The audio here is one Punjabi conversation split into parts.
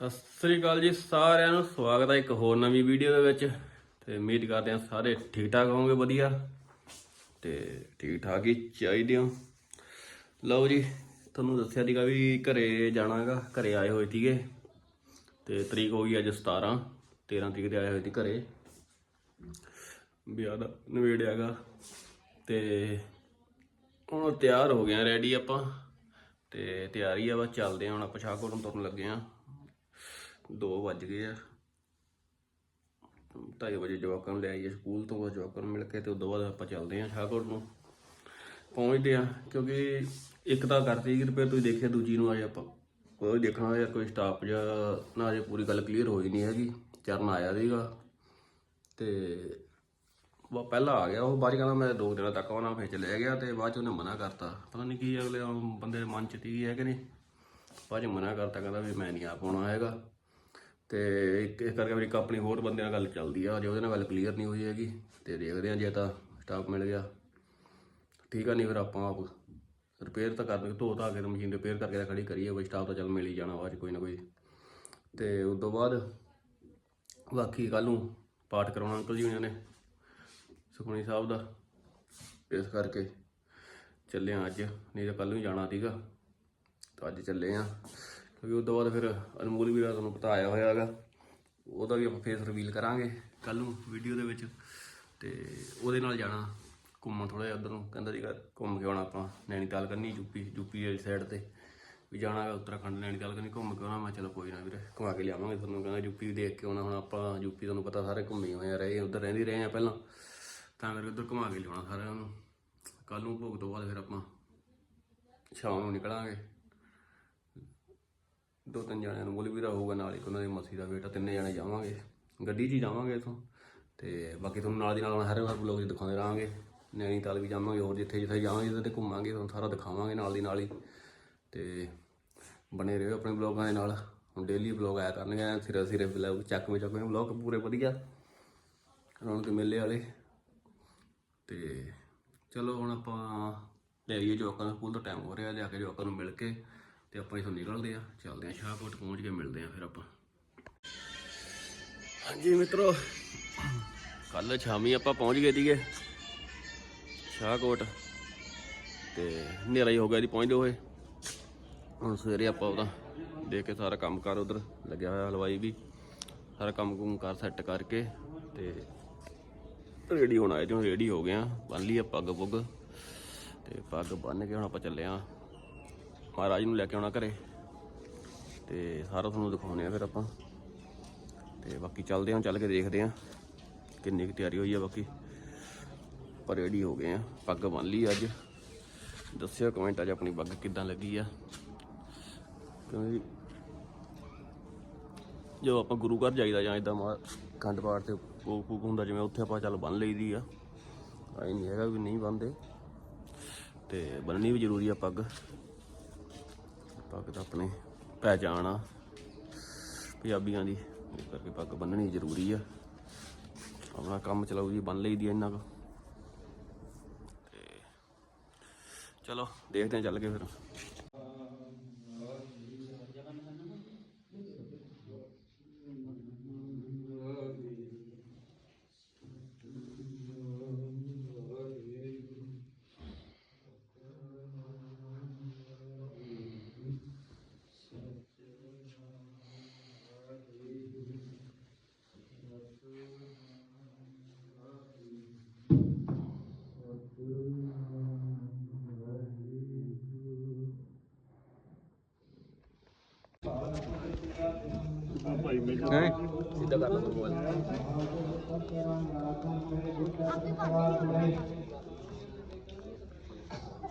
ਸਤਿ ਸ੍ਰੀ ਅਕਾਲ ਜੀ, ਸਾਰਿਆਂ ਨੂੰ ਸਵਾਗਤ ਹੈ ਇੱਕ ਹੋਰ ਨਵੀਂ ਵੀਡੀਓ ਦੇ ਵਿੱਚ। ਤੇ ਉਮੀਦ ਕਰਦੇ ਹਾਂ ਸਾਰੇ ਠੀਕ ਠਾਕ ਹੋਵੋਗੇ, ਵਧੀਆ। ਤੇ ਠੀਕ ਠਾਕ ਹੀ ਚਾਹੀਦੇ ਹੋ। ਲਓ ਜੀ, ਤੁਹਾਨੂੰ ਦੱਸਿਆ ਸੀਗਾ ਵੀ ਘਰੇ ਜਾਣਾਗਾ, ਘਰੇ ਆਏ ਹੋਏ ਸੀਗੇ। ਤੇ ਤਰੀਕ ਹੋ ਗਈ ਅੱਜ 17 13 ਤਰੀਕ ਦੇ ਆਏ ਹੋਏ ਸੀ ਘਰੇ। ਵਿਆਹ ਦਾ ਨਵੇੜਿਆਗਾ ਤੇ ਹੁਣ ਤਿਆਰ ਹੋ ਗਏ ਆ ਰੈਡੀ ਆਪਾਂ। ਤੇ ਤਿਆਰੀ ਆ, ਬਸ ਚੱਲਦੇ ਆ, ਹੁਣ ਆਪਾਂ ਸ਼ਾਹਕੋਟ ਨੂੰ ਤੁਰਨ ਲੱਗੇ ਆ। 2 ਵੱਜ ਗਏ ਆ। ਢਾਈ ਵਜੇ ਜਵਾਕਾਂ ਨੂੰ ਲੈ ਆਈਏ ਸਕੂਲ ਤੋਂ, ਬਸ ਜਵਾਕਾਂ ਨੂੰ ਮਿਲ ਕੇ ਤੇ ਉਦੋਂ ਬਾਅਦ ਆਪਾਂ ਚੱਲਦੇ ਆ ਸ਼ਾਹਕੋਟ ਨੂੰ। ਪਹੁੰਚਦੇ ਆ ਕਿਉਂਕਿ ਇੱਕ ਤਾਂ ਕਰਤੀ ਕਿ ਰਿਪੇਅਰ ਤੁਸੀਂ ਦੇਖਿਆ ਦੂਜੀ ਨੂੰ ਆਏ ਆਪਾਂ। ਕੋਈ ਦੇਖਣਾ ਯਾਰ ਕੋਈ ਸਟਾਪ ਜਾਂ ਨਾ ਅਜੇ ਪੂਰੀ ਗੱਲ ਕਲੀਅਰ ਹੋਈ ਨਹੀਂ ਹੈਗੀ, ਚਰਨ ਆਇਆ ਸੀਗਾ। ਤੇ ਉਹ ਪਹਿਲਾਂ ਆ ਗਿਆ, ਉਹ ਬਾਅਦ 'ਚ ਕਹਿੰਦਾ ਮੈਂ ਦੋ ਦਿਨਾਂ ਤੱਕ ਉਹਨਾਂ ਫਿਰ ਲੈ ਗਿਆ ਤੇ ਬਾਅਦ ਚ ਉਹਨੇ ਮਨਾ ਕਰਤਾ। ਪਤਾ ਨਹੀਂ ਕੀ ਅਗਲੇ ਬੰਦੇ ਦੇ ਮਨ ਚ ਤੀ ਹੈ ਕਿ ਨਹੀਂ। ਬਾਅਦ ਚ ਮਨਾ ਕਰਤਾ, ਕਹਿੰਦਾ ਵੀ ਮੈਂ ਨਹੀਂ ਆ ਪਾਉਣਾ ਹੈਗਾ। ਤੇ ਇੱਕ ਇਸ ਕਰਕੇ ਮੇਰੀ ਕੰਪਨੀ ਹੋਰ ਬੰਦੇ ਨਾਲ ਗੱਲ ਚੱਲਦੀ ਆ, ਜੇ ਉਹਦੇ ਨਾਲ ਗੱਲ ਕਲੀਅਰ ਨਹੀਂ ਹੋਈ ਹੈਗੀ, ਤੇ ਦੇਖਦੇ ਆ ਜੇ ਤਾਂ ਸਟਾਕ ਮਿਲ ਗਿਆ। ਠੀਕ ਆ, ਨਹੀਂ ਫਿਰ ਆਪਾਂ ਆਪ ਰਿਪੇਅਰ ਤਾਂ ਕਰਦੇ, ਧੋ ਧਾ ਕੇ ਮਸ਼ੀਨ ਰਿਪੇਅਰ ਕਰਕੇ ਤਾਂ ਖੜੀ ਕਰੀਏ ਬਈ ਸਟਾਫ ਤਾਂ ਚੱਲ ਮਿਲ ਹੀ ਜਾਣਾ ਬਾਅਦ ਕੋਈ ਨਾ ਕੋਈ। ਤੇ ਉਸ ਤੋਂ ਬਾਅਦ ਬਾਕੀ ਕੱਲ ਨੂੰ ਪਾਠ ਕਰਾਉਣਾ ਅੰਕਲ ਜੀ ਉਹਨਾਂ ਨੇ, ਸੁਖਮਨੀ ਸਾਹਿਬ ਦਾ। ਇਸ ਕਰਕੇ ਚੱਲੇ ਆ ਅੱਜ, ਨਹੀਂ ਤਾਂ ਕੱਲ ਨੂੰ ਹੀ ਜਾਣਾ ਸੀਗਾ। ਤਾਂ ਅੱਜ ਚੱਲੇ ਆ। ਵੀ ਉਸ ਤੋਂ ਬਾਅਦ ਫਿਰ ਅਨਮੋਲ ਵੀਰਾ ਤੁਹਾਨੂੰ ਪਤਾ ਆਇਆ ਹੋਇਆ ਹੈਗਾ ਉਹਦਾ ਵੀ ਆਪਾਂ ਫੇਸ ਰਿਵੀਲ ਕਰਾਂਗੇ ਕੱਲ ਨੂੰ ਵੀਡੀਓ ਦੇ ਵਿੱਚ। ਤੇ ਉਹਦੇ ਨਾਲ ਜਾਣਾ ਘੁੰਮਣ ਥੋੜਾ ਜਿਹਾ ਉਧਰ ਨੂੰ, ਕਹਿੰਦਾ ਜੀ ਘੁੰਮ ਕੇ ਆਉਣਾ ਆਪਾਂ ਨੈਣੀਤਾਲ ਕੰਨੀ, ਯੂਪੀ ਯੂਪੀ ਵਾਲੀ ਸਾਈਡ ਤੇ। ਵੀ ਜਾਣਾ ਹੈਗਾ ਉੱਤਰਾਖੰਡ ਨੈਣੀਤਾਲ ਕਰਨੀ ਘੁੰਮ ਕੇ ਆਉਣਾ। ਮੈਂ ਚਲੋ ਕੋਈ ਨਾ ਵੀਰੇ, ਘੁਮਾ ਕੇ ਲਿਆਵਾਂਗੇ ਤੁਹਾਨੂੰ, ਕਹਿੰਦਾ ਯੂਪੀ ਵੀ ਦੇਖ ਕੇ ਆਉਣਾ। ਹੁਣ ਆਪਾਂ ਯੂਪੀ ਤੁਹਾਨੂੰ ਪਤਾ ਸਾਰੇ ਘੁੰਮੇ ਹੋਏ ਆ, ਰਹੇ ਉੱਧਰ ਰਹਿੰਦੇ ਰਹੇ ਆ ਪਹਿਲਾਂ। ਤਾਂ ਕਰਕੇ ਉੱਧਰ ਘੁਮਾ ਕੇ ਲਿਆਉਣਾ ਸਾਰਿਆਂ ਨੂੰ। ਕੱਲ ਨੂੰ ਭੋਗ ਤੋਂ ਬਾਅਦ ਫਿਰ ਆਪਾਂ ਸ਼ਾਮ ਨੂੰ ਨਿਕਲਾਂਗੇ। ਦੋ ਤਿੰਨ ਜਣਿਆਂ ਨੂੰ ਬੋਲੀ ਵੀਰਾ ਹੋਊਗਾ ਨਾਲ ਇੱਕ ਉਹਨਾਂ ਦੀ ਮਸੀ ਦਾ ਬੇਟਾ, ਤਿੰਨੇ ਜਣੇ ਜਾਵਾਂਗੇ। ਗੱਡੀ 'ਚ ਹੀ ਜਾਵਾਂਗੇ ਇਥੋਂ। ਤੇ ਬਾਕੀ ਤੁਹਾਨੂੰ ਨਾਲ ਦੀ ਨਾਲ ਹਰ ਵਾਰ ਬਲੌਗ 'ਚ ਦਿਖਾਉਂਦੇ ਰਹਾਂਗੇ। ਨੈਣੀਤਾਲ ਵੀ ਜਾਵਾਂਗੇ, ਹੋਰ ਜਿੱਥੇ ਜਿੱਥੇ ਜਾਵਾਂਗੇ, ਜਿੱਥੇ ਤੇ ਘੁੰਮਾਂਗੇ, ਤੁਹਾਨੂੰ ਸਾਰਾ ਦਿਖਾਵਾਂਗੇ ਨਾਲ ਦੀ ਨਾਲ ਹੀ। ਤੇ ਬਣੇ ਰਹੋ ਆਪਣੇ ਬਲੌਗਾਂ ਦੇ ਨਾਲ। ਹੁਣ ਡੇਲੀ ਬਲੌਗ ਆਇਆ ਕਰਨਗੇ, ਸਿਰੇ ਸਿਰੇ ਬਲੌਗ ਚੱਕਵੇਂ ਚੱਕਵੇਂ ਬਲੌਗ ਪੂਰੇ ਵਧੀਆ। ਰੌਣਕ ਮੇਲੇ ਵਾਲੇ। ਤੇ ਚਲੋ ਹੁਣ ਆਪਾਂ ਲੈ ਆਈਏ ਜਵਾਕਾਂ ਦਾ ਸਕੂਲ ਦਾ ਟਾਈਮ ਹੋ ਰਿਹਾ, ਲਿਆ ਕੇ ਜਵਾਕਾਂ ਨੂੰ ਮਿਲ ਕੇ। ਤੇ ਆਪਾਂ ਇਥੋਂ ਨਿਕਲਦੇ ਆ ਚੱਲਦੇ ਆ ਸ਼ਾਹਕੋਟ ਪਹੁੰਚ ਕੇ ਮਿਲਦੇ ਆ ਫਿਰ ਆਪਾਂ। ਹਾਂਜੀ ਮਿੱਤਰੋ। ਕੱਲ ਸ਼ਾਮੀ ਆਪਾਂ ਪਹੁੰਚ ਗਏ ਸੀਗੇ ਸ਼ਾਹਕੋਟ ਤੇ ਹਨੇਰਾ ਹੀ ਹੋ ਗਿਆ ਜੀ ਪਹੁੰਚਦੇ ਹੋਏ ਹੁਣ ਸਵੇਰੇ ਆਪਾਂ ਉਹਦਾ ਦੇਖ ਕੇ ਸਾਰਾ ਕੰਮ ਕਰ ਉਧਰ ਲੱਗਿਆ ਹੋਇਆ ਹਲਵਾਈ ਵੀ। ਸਾਰਾ ਕੰਮ ਕੁਮ ਕਰ ਸੈੱਟ ਕਰਕੇ ਤੇ ਰੈਡੀ ਹੋਣਾ ਹੈ ਜਿਉਂ ਰੈਡੀ ਹੋ ਗਿਆ ਬੰਨ ਲਈ ਆ ਪੱਗ ਪੁੱਗ ਤੇ ਪੱਗ ਬੰਨ ਕੇ ਹੁਣ ਆਪਾਂ ਚੱਲੇ ਆ ਮਹਾਰਾਜ ਨੂੰ ਲੈ ਕੇ ਆਉਣਾ ਘਰੇ। ਤੇ ਸਾਰਾ ਤੁਹਾਨੂੰ ਦਿਖਾਉਣੇ ਆ ਫਿਰ ਆਪਾਂ। ਤੇ ਬਾਕੀ ਚੱਲਦੇ ਹਾਂ, ਚੱਲ ਕੇ ਦੇਖਦੇ ਹਾਂ ਕਿੰਨੀ ਕੁ ਤਿਆਰੀ ਹੋਈ ਆ ਬਾਕੀ। ਪਰ ਰੈਡੀ ਹੋ ਗਏ ਆ ਪੱਗ ਬੰਨ ਲਈ ਅੱਜ। ਦੱਸਿਓ ਕਮੈਂਟਾਂ 'ਚ ਆਪਣੀ ਪੱਗ ਕਿੱਦਾਂ ਲੱਗੀ ਆ। ਕਿਉਂਕਿ ਜਦੋਂ ਆਪਾਂ ਗੁਰੂ ਘਰ ਜਾਈਦਾ ਜਾਂ ਇਦਾਂ ਖੰਡ ਪਾਠ ਤੇ ਭੋਗ ਭੂਗ ਹੁੰਦਾ, ਜਿਵੇਂ ਉੱਥੇ ਆਪਾਂ ਚੱਲ ਬੰਨ ਲਈਦੀ ਆ। ਆਈ ਨਹੀਂ ਹੈਗਾ ਵੀ ਨਹੀਂ ਬੰਨਦੇ। ਤੇ ਬੰਨਣੀ ਵੀ ਜ਼ਰੂਰੀ ਆ ਪੱਗ। ਪੱਗ ਤਾਂ ਆਪਣੇ ਪਹਿਚਾਣ ਆ। ਪੰਜਾਬੀਆਂ ਦੀ। ਇਸ ਕਰਕੇ ਪੱਗ ਬੰਨਣੀ ਜ਼ਰੂਰੀ ਆ। ਆਪਣਾ ਕੰਮ ਚਲਾਉ ਜੀ, ਬੰਨ ਲਈਦੀ ਆ ਇੰਨਾ ਕੁ। ਤੇ ਚਲੋ, ਦੇਖਦੇ ਹਾਂ ਚੱਲ ਕੇ ਫਿਰ। ਸਿੱਧਾ ਕਰ ਲਓ ਮੋਬਾਈਲ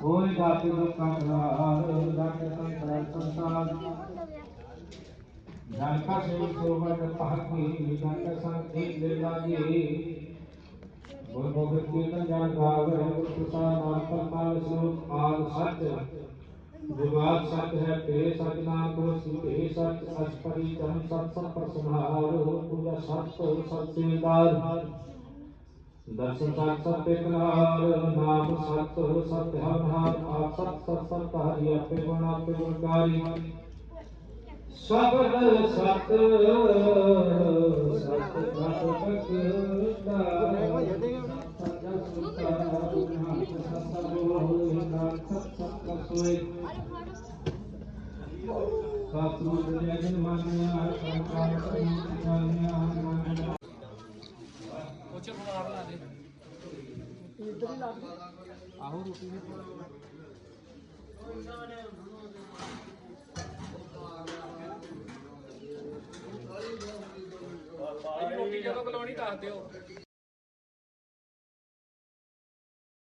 ਹੋਏ ਦਾਤੇ ਲੋਕਾਂ ਦਾ ਦਾਤੇ ਸੰਸਾਰ ਸੰਸਾਰ ਜਾਨਕਾ ਸੇ ਸੋਵਤ ਪਾਕੀ ਜਾਨਕਾ ਸੰਗ ਇੱਕ ਲੈ ਲਾਗੇ ਗੁਰ ਗੋਬਿੰਦ ਕੀਰਤਨ ਜਾਨ ਗਾਵ ਗੁਰ ਪ੍ਰਸਾਦ ਨਾਮ ਪਰਮਾਲ ਸਰੂਪ ਆਦ ਸੱਚ ਵਿਵਾਦ ਸੱਚ ਹੈ ਤੇ ਸੱਚ ਨਾਮ ਕੋ ਸਿੱਧੇ ਸੱਚ ਅਸਪਰੀ ਜਨ ਸਤ ਸਤ ਪਰ ਸੰਭਾਲ ਪੂਜਾ ਸਤ ਸਤ ਸੇਦਾਰ ਦਰਸ਼ਨ ਸਤ ਸਤ ਇਕਰਾਰ ਨਾਮ ਸਤ ਸਤ ਹਰ ਹਰ ਆਪ ਸਤ ਸਤ ਸਤ ਹਰਿ ਆਪੇ ਗੁਣ ਸਤ ਸਤ ਪ੍ਰਭ ਬਖਤਾ ਸੱਚਾ ਸੁਤਾ ਨਾਮ ਸਤ ਬੋਲ ਨਾਮ ਸਤ ਸਤ ਸੋਏ ਸਤਿ ਜਨ ਮਾਨਿਆ ਸੰਕਾਰ ਕਰਨਿਆ ਮਾਨਿਆ ਰੋਟੀ ਜਦੋਂ ਬੁਲਾਉਣੀ ਦੱਸ ਦਿਓ।